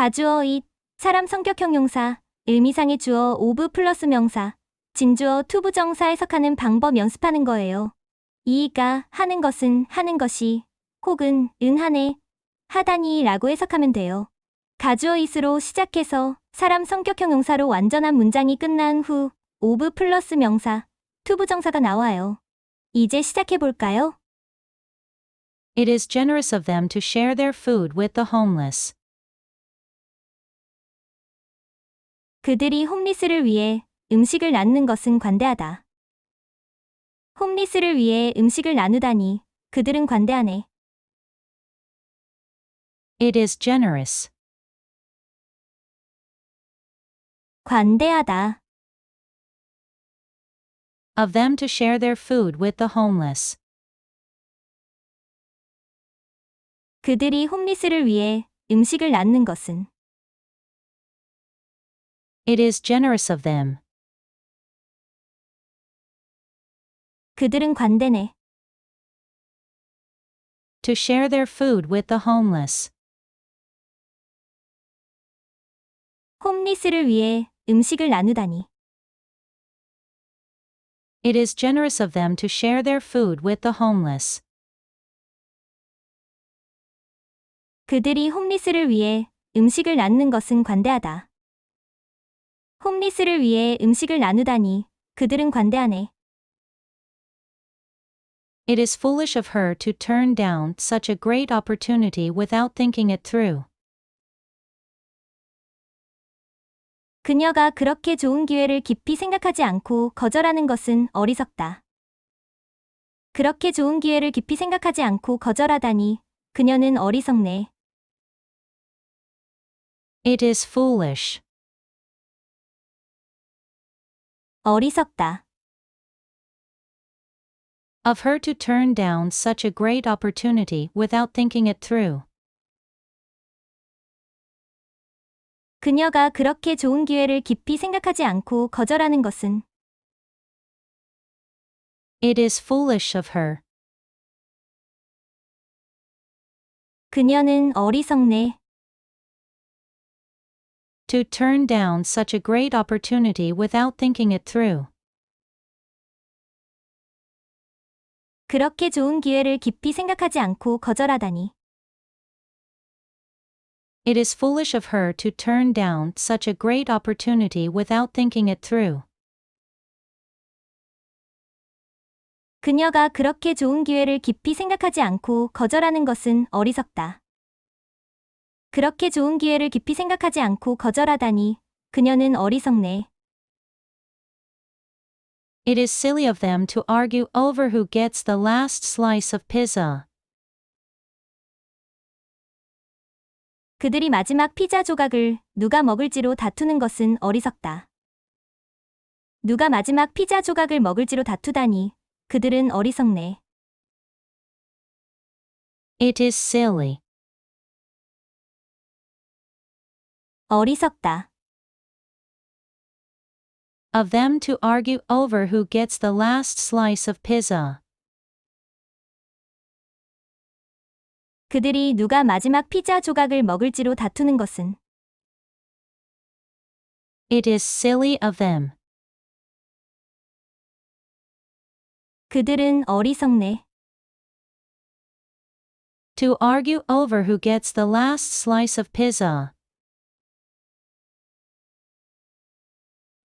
가주어 it, 사람 성격형 용사, 의미상의 주어 오브 플러스 명사, 진주어 투 부 정사 해석하는 방법 연습하는 거예요. 이가 하는 것은 하는 것이 혹은 은하네 하다니 라고 해석하면 돼요. 가주어 it으로 시작해서 사람 성격형 용사로 완전한 문장이 끝난 후 오브 플러스 명사, 투 부 정사가 나와요. 이제 시작해 볼까요? It is generous of them to share their food with the homeless. 그들이 홈리스를 위해 음식을 나누는 것은 관대하다. 홈리스를 위해 음식을 나누다니 그들은 관대하네. It is generous. 관대하다. Of them to share their food with the homeless. 그들이 홈리스를 위해 음식을 나누는 것은 It is generous of them. 그들은 관대네. To share their food with the homeless. 홈리스를 위해 음식을 나누다니 It is generous of them to share their food with the homeless. 그들이 홈리스를 위해 음식을 나누는 것은 관대하다. 홈리스를 위해 음식을 나누다니 그들은 관대하네. It is foolish of her to turn down such a great opportunity without thinking it through. 그녀가 그렇게 좋은 기회를 깊이 생각하지 않고 거절하는 것은 어리석다. 그렇게 좋은 기회를 깊이 생각하지 않고 거절하다니 그녀는 어리석네. It is foolish. 어리석다. Of her to turn down such a great opportunity without thinking it through. 그녀가 그렇게 좋은 기회를 깊이 생각하지 않고 거절하는 것은 It is foolish of her. 그녀는 어리석네. To turn down such a great opportunity without thinking it through. 그렇게 좋은 기회를 깊이 생각하지 않고 거절하다니. It is foolish of her to turn down such a great opportunity without thinking it through. 그녀가 그렇게 좋은 기회를 깊이 생각하지 않고 거절하는 것은 어리석다. 그렇게 좋은 기회를 깊이 생각하지 않고 거절하다니 그녀는 어리석네. It is silly of them to argue over who gets the last slice of pizza. 그들이 마지막 피자 조각을 누가 먹을지로 다투는 것은 어리석다. 누가 마지막 피자 조각을 먹을지로 다투다니 그들은 어리석네. It is silly. 어리석다. Of them to argue over who gets the last slice of pizza. 그들이 누가 마지막 피자 조각을 먹을지로 다투는 것은 It is silly of them. 그들은 어리석네. To argue over who gets the last slice of pizza.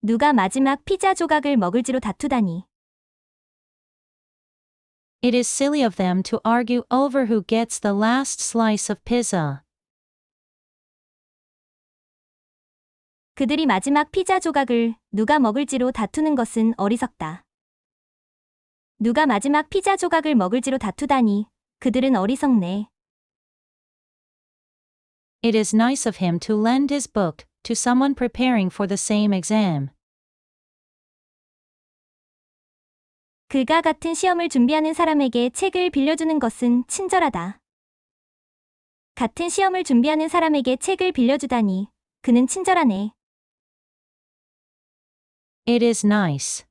누가 마지막 피자 조각을 먹을지로 다투다니. It is silly of them to argue over who gets the last slice of pizza. 그들이 마지막 피자 조각을 누가 먹을지로 다투는 것은 어리석다. 누가 마지막 피자 조각을 먹을지로 다투다니 그들은 어리석네. It is nice of him to lend his book to someone preparing for the same exam. 그가 같은 시험을 준비하는 사람에게 책을 빌려주는 것은 친절하다. 같은 시험을 준비하는 사람에게 책을 빌려주다니 그는 친절하네. It is nice.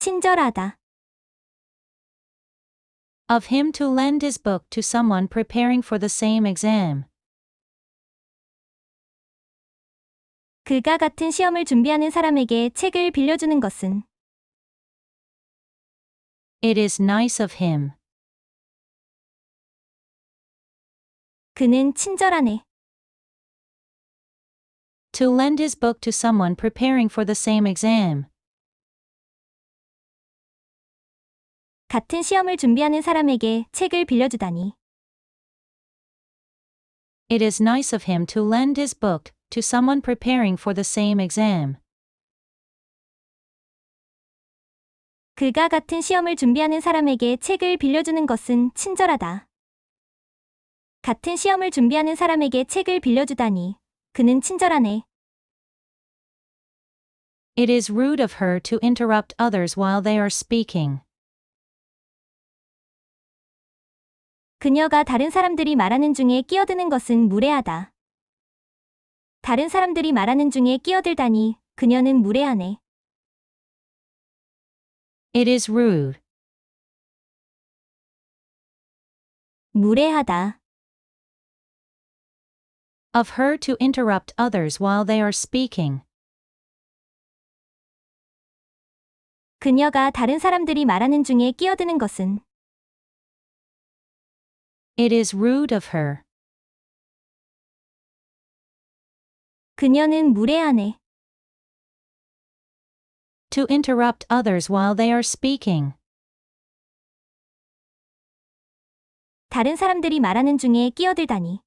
친절하다. Of him to lend his book to someone preparing for the same exam. 그가 같은 시험을 준비하는 사람에게 책을 빌려주는 것은 It is nice of him. 그는 친절하네. To lend his book to someone preparing for the same exam. 같은 시험을 준비하는 사람에게 책을 빌려주다니. It is nice of him to lend his book to someone preparing for the same exam. 그가 같은 시험을 준비하는 사람에게 책을 빌려주는 것은 친절하다. 같은 시험을 준비하는 사람에게 책을 빌려주다니. 그는 친절하네. It is rude of her to interrupt others while they are speaking. 그녀가 다른 사람들이 말하는 중에 끼어드는 것은 무례하다. 다른 사람들이 말하는 중에 끼어들다니. 그녀는 무례하네. It is rude. 무례하다. Of her to interrupt others while they are speaking. 그녀가 다른 사람들이 말하는 중에 끼어드는 것은 It is rude of her. 그녀는 무례하네. To interrupt others while they are speaking. 다른 사람들이 말하는 중에 끼어들다니.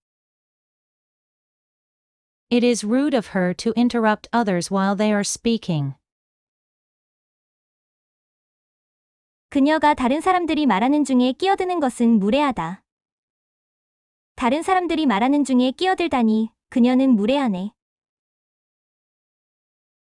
It is rude of her to interrupt others while they are speaking. 그녀가 다른 사람들이 말하는 중에 끼어드는 것은 무례하다. 다른 사람들이 말하는 중에 끼어들다니. 그녀는 무례하네.